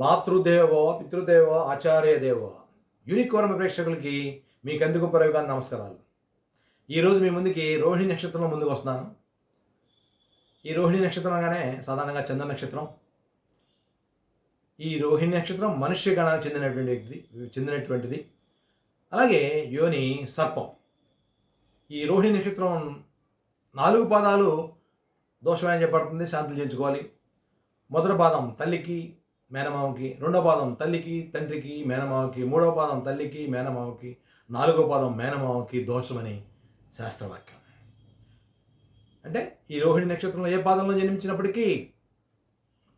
మాతృదేవో పితృదేవో ఆచార్య దేవో. యూనికోరమ ప్రేక్షకులకి మీకెందుకు పరవిగా నమస్కారాలు. ఈరోజు మీ ముందుకి రోహిణి నక్షత్రంలో ముందుకు వస్తున్నాను. ఈ రోహిణి నక్షత్రం అనగానే సాధారణంగా చంద్ర నక్షత్రం. ఈ రోహిణి నక్షత్రం మనుష్య గణానికి చెందినటువంటిది చెందినటువంటిది. అలాగే యోని సర్పం. ఈ రోహిణి నక్షత్రం నాలుగు పాదాలు దోషమని చెప్పబడుతుంది. శాంతులు చేయించుకోవాలి. మొదటి పాదం తల్లికి మేనమామకి రెండో పాదం తల్లికి తండ్రికి మేనమామకి మూడో పాదం తల్లికి మేనమామకి నాలుగో పాదం మేనమామకి దోషమని శాస్త్రవాక్యం. అంటే ఈ రోహిణి నక్షత్రంలో ఏ పాదంలో జన్మించినప్పటికీ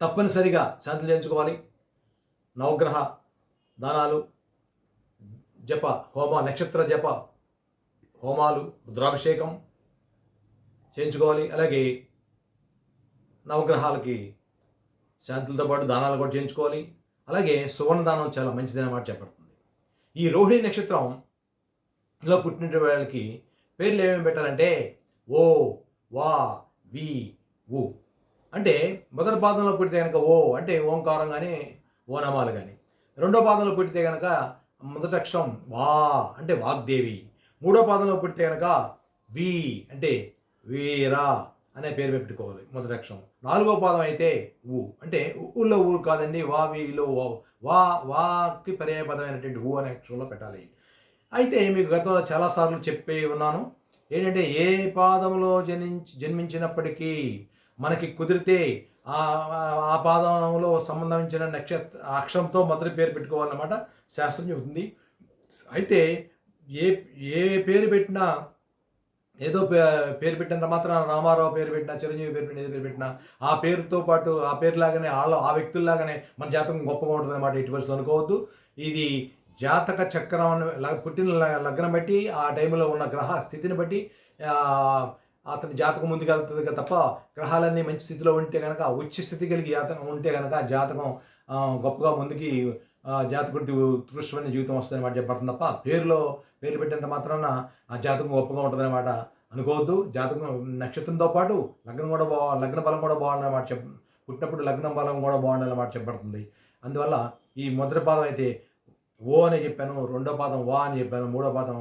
తప్పనిసరిగా శాంతులు చేయించుకోవాలి. నవగ్రహ దానాలు జప హోమ నక్షత్ర జప హోమాలు రుద్రాభిషేకం చేయించుకోవాలి. అలాగే నవగ్రహాలకి శాంతులతో పాటు దానాలు కూడా చేయించుకోవాలి. అలాగే సువర్ణ దానం చాలా మంచిదని మాట చెప్పబడుతుంది. ఈ రోహిణి నక్షత్రంలో పుట్టిన వాళ్ళకి పేర్లు ఏమేమి పెట్టాలంటే ఓ వా వి ఉ అంటే మొదటి పాదంలో పుట్టితే కనుక ఓ అంటే ఓంకారం కానీ ఓ నమాలు కానీ రెండో పాదంలో పుట్టితే కనుక మొదటి అక్షరం వా అంటే వాగ్దేవి. మూడో పాదంలో పుట్టితే కనుక వి అంటే వీరా. అనే పేరు పెట్టుకోవాలి మొదటి అక్షరం. నాలుగో పాదం అయితే ఊ. అంటే ఊళ్ళో ఊరు కాదండి వా వీలో వా. వా వాకి పర్యాయపదమైనటువంటి ఊ అనే అక్షరంలో పెట్టాలి. అయితే మీకు గతంలో చాలాసార్లు చెప్పే ఉన్నాను ఏంటంటే ఏ పాదంలో జనించి జన్మించినప్పటికీ మనకి కుదిరితే ఆ పాదంలో సంబంధించిన నక్షత్ర ఆ అక్షరంతో మొదటి పేరు పెట్టుకోవాలన్నమాట శాస్త్రం చెబుతుంది. అయితే ఏ ఏ పేరు పెట్టినా ఏదో పే- పేరు పెట్టినంత మాత్రం రామారావు పేరు పెట్టినా చిరంజీవి పేరు పెట్టిన ఏదో పేరు పెట్టినా ఆ పేరుతో పాటు ఆ పేరులాగానే వాళ్ళ ఆ వ్యక్తుల్లాగానే మన జాతకం గొప్పగా ఉంటుంది అనమాట ఎట్టి పరిస్థితులు అనుకోవద్దు. ఇది జాతక చక్రం అనే పుట్టిన లగ్నం బట్టి ఆ టైంలో ఉన్న గ్రహ స్థితిని బట్టి అతని జాతకం ముందుకెళ్తుంది తప్ప గ్రహాలన్నీ మంచి స్థితిలో ఉంటే కనుక ఉచ్చ స్థితి కలిగి జాతకం ఉంటే కనుక జాతకం గొప్పగా ముందుకి జాతకుడి దృష్టమైన జీవితం వస్తుందని మాట చెప్పడం తప్ప పేరులో పేరు పెట్టినంత మాత్రాన ఆ జాతకం గొప్పగా ఉంటుందన్నమాట. అనుకోవద్దు. జాతకం నక్షత్రంతో పాటు లగ్నం కూడా బాగా లగ్న బలం కూడా బాగుందన్నమాట చెప్ పుట్టినప్పుడు లగ్నం బలం కూడా బాగుండాలన్నమాట చెప్పబడుతుంది. అందువల్ల ఈ మొదటి పాదం అయితే ఓ అని చెప్పాను రెండో పాదం వా అని చెప్పాను మూడో పాదం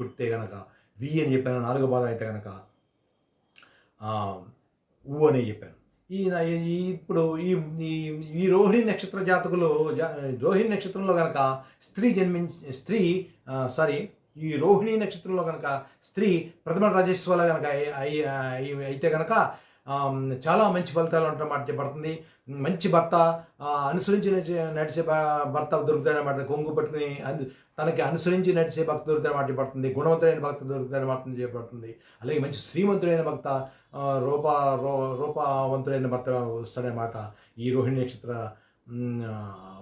పుట్టితే కనుక వి అని చెప్పాను నాలుగో పాదం అయితే కనుక ఊ అని చెప్పాను. ఈ ఇప్పుడు ఈ ఈ- ఈ రోహిణి నక్షత్ర జాతకులు జా- రోహిణి నక్షత్రంలో కనుక స్త్రీ జన్మించి స్త్రీ సారీ ఈ రోహిణి నక్షత్రంలో కనుక స్త్రీ ప్రథమ రాజేశ్వర కనుక అయి- అయితే కనుక చాలా మంచి ఫలితాలు ఉంటాయన్నమాట చెప్పబడుతుంది. మంచి భర్త అనుసరించి నడిచే- భర్త దొరుకుతాడనమాట కొంగు పట్టుకుని అందు తనకి అనుసరించి నడిచే భక్త దొరుకుతాడనమాట చెప్పబడుతుంది. గుణవంతుడైన భక్త దొరుకుతాడనమాట చెప్పబడుతుంది. అలాగే మంచి శ్రీమంతుడైన భక్త రూప రూపవంతుడైన భర్త వస్తాడనమాట ఈ రోహిణి నక్షత్ర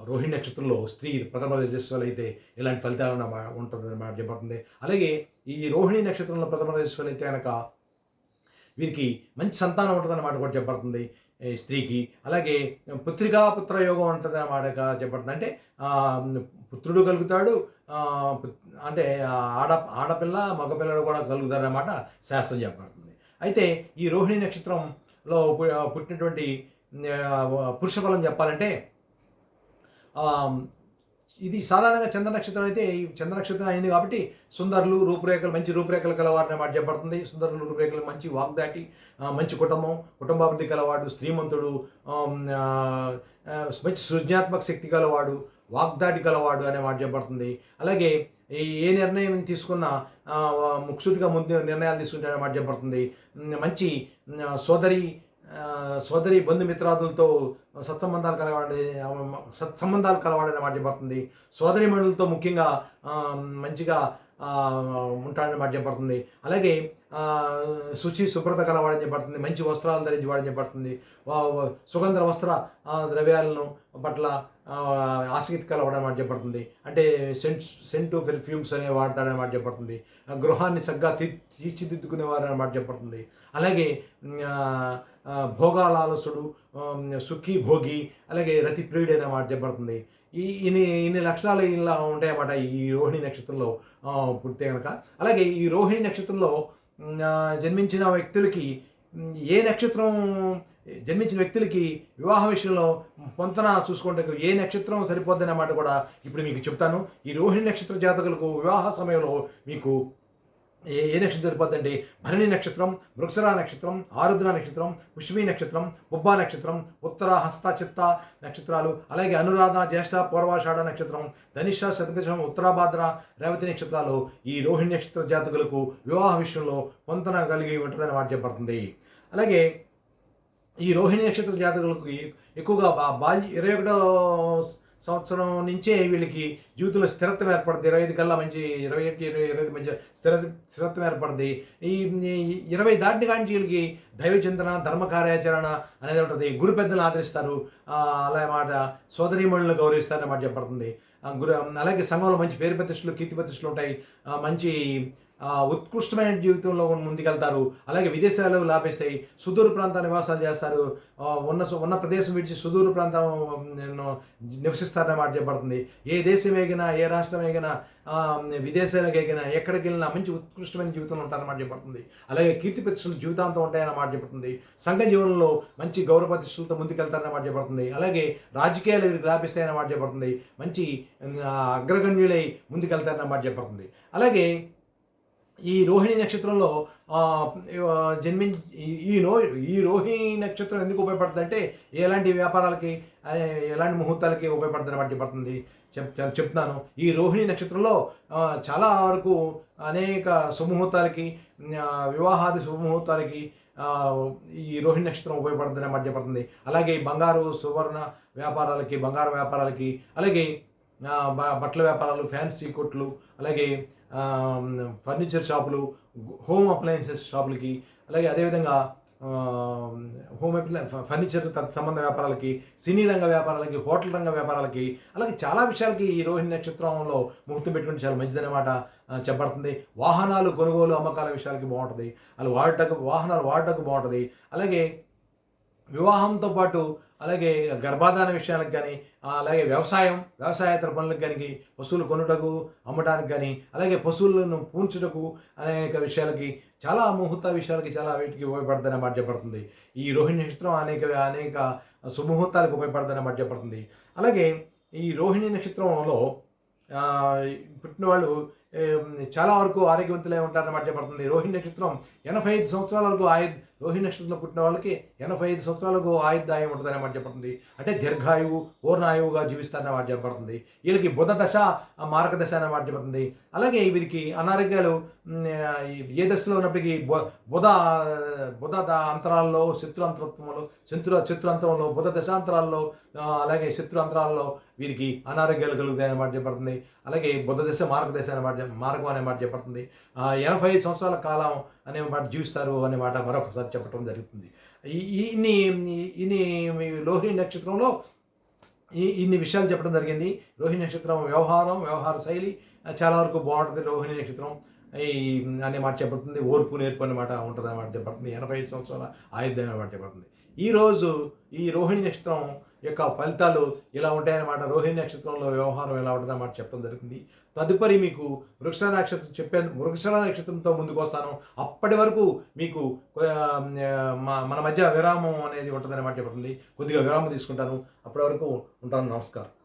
రోహిణి నక్షత్రంలో స్త్రీ ప్రథమ రజస్వలు అయితే ఇలాంటి ఫలితాలు ఉంటుంది అనమాట చెప్పబడుతుంది. అలాగే ఈ రోహిణి నక్షత్రంలో ప్రథమ రజస్వలు అయితే కనుక వీరికి మంచి సంతానం ఉంటుందన్నమాట కూడా చెప్పబడుతుంది. ఈ స్త్రీకి. అలాగే పుత్రికా పుత్ర యోగం ఉంటుంది అన్నమాట చెప్పబడుతుంది. అంటే పుత్రుడు కలుగుతాడు అంటే ఆడ ఆడపిల్ల మగపిల్లడు కూడా కలుగుతారన్నమాట శాస్త్రం చెప్పబడుతుంది. అయితే ఈ రోహిణి నక్షత్రంలో పుట్టినటువంటి పురుష ఫలం చెప్పాలంటే ఇది సాధారణంగా చంద్ర నక్షత్రం అయితే ఈ చంద్ర నక్షత్రం అయింది కాబట్టి సుందరులు రూపురేఖలు మంచి రూపురేఖలు కలవారని మాట చెప్పబడుతుంది సుందరులు రూపురేఖలు మంచి వాగ్దాటి మంచి కుటుంబం కుటుంబాభివృద్ధి కలవాడు శ్రీమంతుడు మంచి సృజనాత్మక శక్తి కలవాడు వాగ్దాటి కలవాడు అనే మాట చెప్పబడుతుంది అలాగే ఈ ఏ నిర్ణయం తీసుకున్నా ముక్సుడిగా ముందు నిర్ణయాలు తీసుకుంటాడని మాట చెప్పబడుతుంది మంచి సోదరి సోదరి బంధుమిత్రాదులతో సత్సంబంధాలు కలవాడి సత్సంబంధాలు కలవాడని మాట చెప్పబడుతుంది సోదరి మణులతో ముఖ్యంగా మంచిగా ఉంటాడని మాట చెప్పబడుతుంది. అలాగే శుచి శుభ్రత కలవాడని చెప్పబడుతుంది. మంచి వస్త్రాలు ధరించి వాడని చెప్పబడుతుంది. వా- సుగంధ వస్త్ర ద్రవ్యాలను పట్ల ఆసక్తి కలవడం మాట చెప్పబడుతుంది. అంటే సెంట్ సెంటు పెర్ఫ్యూమ్స్ అనే వాడతాడని మాట చెప్పబడుతుంది. గృహాన్ని చక్కగా తీ తీర్చిదిద్దుకునేవారు మాట చెప్పబడుతుంది. అలాగే భోగాలాలసుడు సుఖీ భోగి అలాగే రతి ప్రియుడు అనే మాట చెప్పబడుతుంది. ఈ ఇన్ని ఇన్ని లక్షణాలు ఇలా ఉంటాయన్నమాట ఈ రోహిణి నక్షత్రంలో పుడితే కనుక. అలాగే ఈ రోహిణి నక్షత్రంలో జన్మించిన వ్యక్తులకి ఏ నక్షత్రం జన్మించిన వ్యక్తులకి వివాహ విషయంలో పొంతన చూసుకుంటే ఏ నక్షత్రం సరిపోద్ది అన్నమాట కూడా ఇప్పుడు మీకు చెప్తాను. ఈ రోహిణి నక్షత్ర జాతకులకు వివాహ సమయంలో మీకు ఏ ఏ నక్షత్రం సరిపోద్దండి భరణి నక్షత్రం వృక్షరా నక్షత్రం ఆరుద్ర నక్షత్రం పుష్మి నక్షత్రం ఉబ్బా నక్షత్రం ఉత్తర హస్త చిత్త నక్షత్రాలు అలాగే అనురాధ జ్యేష్ఠ పూర్వాషాఢ నక్షత్రం ధనిష శతకం ఉత్తరాభాద్ర రేవతి నక్షత్రాలు ఈ రోహిణి నక్షత్ర జాతకులకు వివాహ విషయంలో పొంతన కలిగి ఉంటుందని మాట చెప్పబడుతుంది. అలాగే ఈ రోహిణి నక్షత్ర జాతకులకు ఎక్కువగా బా బాల్య ఇరవై ఒకటో సంవత్సరం నుంచే వీళ్ళకి జీవితంలో స్థిరత్వం ఏర్పడుతుంది. ఇరవై ఐదు కల్లా మంచి ఇరవై ఒకటి ఇరవై ఇరవై ఐదు మధ్య స్థిర స్థిరత్వం ఏర్పడుతుంది. ఈ ఇరవై దాటిన కాంచి వీళ్ళకి దైవ చింతన ధర్మ కార్యాచరణ అనేది ఉంటుంది. గురు పెద్దలు ఆదరిస్తారు. అలా మాట సోదరీమణులను గౌరవిస్తారు అన్నమాట చెప్పబడుతుంది. గురు అలాగే సంఘంలో మంచి పేరు ప్రతిష్టలు కీర్తి ప్రతిష్టలు ఉంటాయి. మంచి ఉత్కృష్టమైన జీవితంలో ముందుకెళ్తారు. అలాగే విదేశాలు లాభిస్తాయి. సుదూర ప్రాంత నివాసాలు చేస్తారు. ఉన్న ఉన్న ప్రదేశం విడిచి సుదూర ప్రాంతం నేను నివసిస్తారనే మాట చెప్పబడుతుంది. ఏ దేశం ఎగినా ఏ రాష్ట్రం ఎగినా విదేశాలకు ఎగినా ఎక్కడికి వెళ్ళినా మంచి ఉత్కృష్టమైన జీవితంలో ఉంటారన్నమాట చెప్పబడుతుంది. అలాగే కీర్తి ప్రతిష్టలు జీవితాంతం ఉంటాయన్న మాట చెప్పబడుతుంది. సంఘ జీవనంలో మంచి గౌరవ ప్రతిష్టలతో ముందుకెళ్తారన్న మాట చెప్పబడుతుంది. అలాగే రాజకీయాలు వీరికి లాభిస్తాయన్న మాట చెప్పబడుతుంది. మంచి అగ్రగణ్యులై ముందుకెళ్తారన్న మాట చెప్పబడుతుంది. అలాగే ఈ రోహిణి నక్షత్రంలో జన్మి జన్మించి ఈ- ఈ నో ఈ రోహిణి నక్షత్రం ఎందుకు ఉపయోగపడుతుంది అంటే ఎలాంటి వ్యాపారాలకి ఎలాంటి ముహూర్తాలకి ఉపయోగపడుతుంది బట్టి పడుతుంది. చెప్ చెప్తున్నాను. ఈ రోహిణి నక్షత్రంలో చాలా వరకు అనేక సుముహూర్తాలకి వివాహాది శుభముహూర్తాలకి ఈ రోహిణి నక్షత్రం ఉపయోగపడుతుంది మధ్యపడుతుంది అలాగే బంగారు సువర్ణ వ్యాపారాలకి బంగారు వ్యాపారాలకి అలాగే బ- బట్టల వ్యాపారాలు ఫ్యాన్సీ కొట్లు అలాగే ఫర్నిచర్ షాపులు హోమ్ అప్లయన్సెస్ షాపులకి అలాగే అదేవిధంగా హోమ్ అప్లై ఫర్నిచర్ సంబంధ వ్యాపారాలకి సినీ రంగ వ్యాపారాలకి హోటల్ రంగ వ్యాపారాలకి అలాగే చాలా విషయాలకి ఈ రోహిణి నక్షత్రంలో ముహూర్తం పెట్టుకుంటే చాలా మంచిదన్నమాట చెప్పబడుతుంది. వాహనాలు కొనుగోలు అమ్మకాల విషయాలకి బాగుంటుంది. అలా వాడటకు వాహనాలు వాడటకు బాగుంటుంది. అలాగే వివాహంతో పాటు అలాగే గర్భాధాన విషయాలకు కానీ అలాగే వ్యవసాయం వ్యవసాయేతర పనులకు కానీ పశువులు కొనుటకు అమ్మడానికి కానీ అలాగే పశువులను పూంచుటకు అనేక విషయాలకి చాలా ముహూర్త విషయాలకి చాలా వీటికి ఉపయోగపడుతుందని అన్నమాట చెప్పబడుతుంది. ఈ రోహిణి నక్షత్రం అనేక అనేక సుముహూర్తాలకు ఉపయోగపడుతుందని అన్నమాట చెప్పబడుతుంది. అలాగే ఈ రోహిణి నక్షత్రంలో పుట్టిన వాళ్ళు చాలా వరకు ఆరోగ్యవంతులే ఉంటారన్నమాట చెప్పబడుతుంది. రోహిణి నక్షత్రం ఎనభై ఐదు సంవత్సరాలకు ఆయుధ ఆయు రోహిణి నక్షత్రంలో పుట్టిన వాళ్ళకి ఎనభై ఐదు సంవత్సరాలకు ఆయుర్దాయం ఉంటుందని మాట చెప్పబడుతుంది. అంటే దీర్ఘాయువు పూర్ణాయువుగా జీవిస్తారని మాట చెప్పబడుతుంది. వీళ్ళకి బుధ దశ మార్గదశ అనే మాట చెప్పబడుతుంది. అలాగే వీరికి అనారోగ్యాలు ఏ దశలో ఉన్నప్పటికీ బు- బుధ బుధ అంతరాల్లో శత్రు అంతరత్వంలో శత్రు శత్రు అంతరంలో బుధ దశాంతరాల్లో అలాగే శత్రు అంతరాల్లో వీరికి అనారోగ్యాలు కలుగుతాయని మాట చెప్పబడుతుంది. అలాగే బుధ దశ మార్గ అనే మాట మార్గం అనే మాట చెప్పబడుతుంది. ఎనభై ఐదు సంవత్సరాల కాలం అనే మాట జీవిస్తారు అనే మాట మరొకసారి చెప్పడం జరుగుతుంది. ఈ- ఇన్ని ఇన్ని లోహిణి నక్షత్రంలో ఈ ఇన్ని విషయాలు చెప్పడం జరిగింది. రోహిణి నక్షత్రం వ్యవహారం వ్యవహార శైలి చాలా వరకు బాగుంటుంది రోహిణి నక్షత్రం. ఈ అనే మాట చెప్పబడుతుంది. ఓర్పు నేర్పు అనే మాట ఉంటుంది అన్నమాట చెప్పబడుతుంది. ఎనభై ఐదు సంవత్సరాల ఆయుధం అనే మాట చెప్పబడుతుంది. ఈరోజు ఈ రోహిణి నక్షత్రం యొక్క ఫలితాలు ఇలా ఉంటాయన్నమాట. రోహిణి నక్షత్రంలో వ్యవహారం ఎలా ఉంటుందన్నమాట చెప్పడం జరుగుతుంది తదుపరి మీకు వృక్ష నక్షత్రం చెప్పే వృక్ష నక్షత్రంతో ముందుకు వస్తాను. అప్పటి వరకు మీకు మా- మన మధ్య విరామం అనేది ఉంటుందన్నమాట చెప్పబడుతుంది కొద్దిగా విరామం తీసుకుంటాను. అప్పటి వరకు ఉంటాను. నమస్కారం.